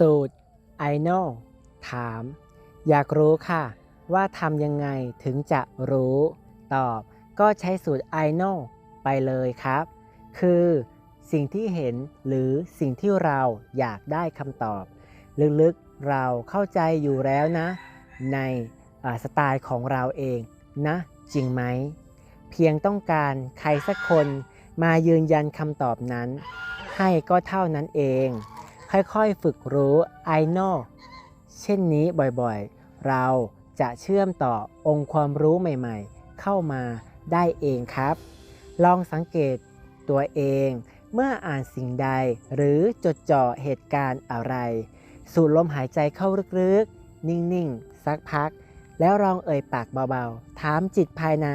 สูตร I know ถาม อยากรู้ค่ะ ว่าทำยังไงถึงจะรู้ ตอบ ก็ใช้สูตร I know ไปเลยครับ คือสิ่งที่เห็นหรือสิ่งที่เราอยากได้คำตอบ ลึกๆเราเข้าใจอยู่แล้วนะ ในสไตล์ของเราเองนะ จริงไหม เพียงต้องการใครสักคนมายืนยันคำตอบนั้น ให้ก็เท่านั้นเอง ค่อยๆ ฝึกรู้ I know เช่นนี้บ่อยๆ เราจะเชื่อมต่อองค์ความรู้ใหม่ๆ เข้ามาได้เองครับ ลองสังเกตตัวเอง เมื่ออ่านสิ่งใดหรือจดจ่อเหตุการณ์อะไร สูดลมหายใจเข้าลึกๆ นิ่งๆ สักพัก แล้วลองเอ่ยปากเบาๆ ถามจิตภายใน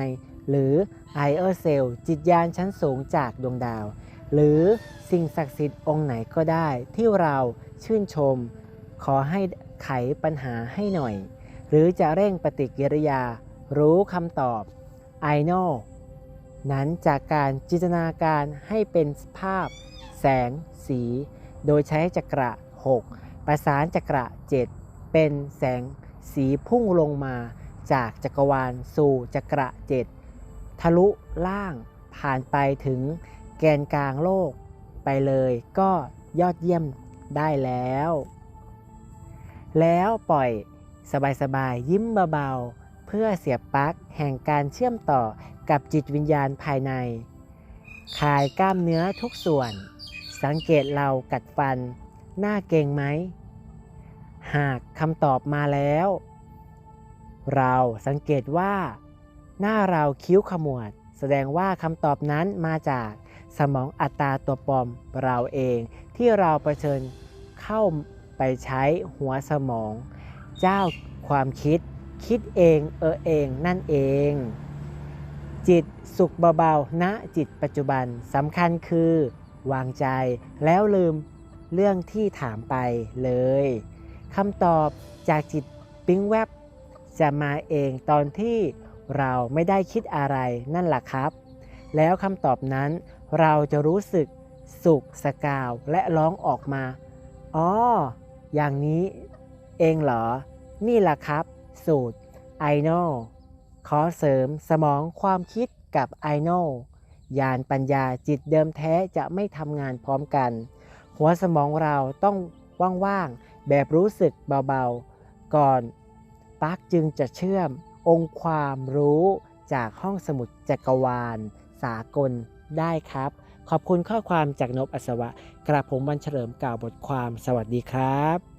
หรือไอเออร์เซลจิตยานชั้นสูงจากดวงดาว หรือสิ่งศักดิ์สิทธิ์องค์ไหนก็ได้ที่เราชื่นชม ขอให้ไขปัญหาให้หน่อย หรือจะเร่งปฏิกิริยา รู้คำตอบ I know นั้นจากการจินตนาการให้เป็นภาพ แสง สี โดยใช้จักระ 6 ประสานจักระ 7 เป็นแสงสีพุ่งลงมา จากจักรวาลสู่จักระ 7 ทะลุล่างผ่านไปถึง แกนกลางโลกไปเลยก็ยอดเยี่ยมได้แล้ว แล้วปล่อยสบายๆยิ้มเบาๆ เพื่อเสียบปลั๊กแห่งการเชื่อมต่อกับจิตวิญญาณภายใน คลายกล้ามเนื้อทุกส่วน สังเกตเรากัดฟัน หน้าเก่งไหม หากคำตอบมาแล้ว เราสังเกตว่า หน้าเราคิ้วขมวด แสดงว่าคำตอบนั้นมาจาก สมองอัตราตัวปลอมเราเอง ที่เราเผชิญเข้าไปใช้หัวสมอง เจ้าความคิด คิดเองเออเองนั่นเอง จิตสุขเบาๆณจิตปัจจุบันสำคัญคือ วางใจแล้วลืมเรื่องที่ถามไปเลยคำตอบจากจิตปิ๊งแวบจะมาเองตอนที่เราไม่ได้คิดอะไรนั่นแหละครับ แล้วคำตอบนั้น เราจะรู้สึกสุขสกาวและร้องออกมา อ๋อ อย่างนี้เองเหรอ นี่แหละครับ สูตร I know ขอเสริมสมองความคิดกับ I know ยานปัญญาจิตเดิมแท้จะไม่ทำงานพร้อมกัน หัวสมองเราต้องว่างๆ แบบรู้สึกเบาๆ ก่อนปักจึงจะเชื่อมองค์ความรู้จากห้องสมุดจักรวาล สากล ได้ครับ ขอบคุณข้อความจากนบอัศวะ กระผมวันเฉลิมกล่าวบทความ สวัสดีครับ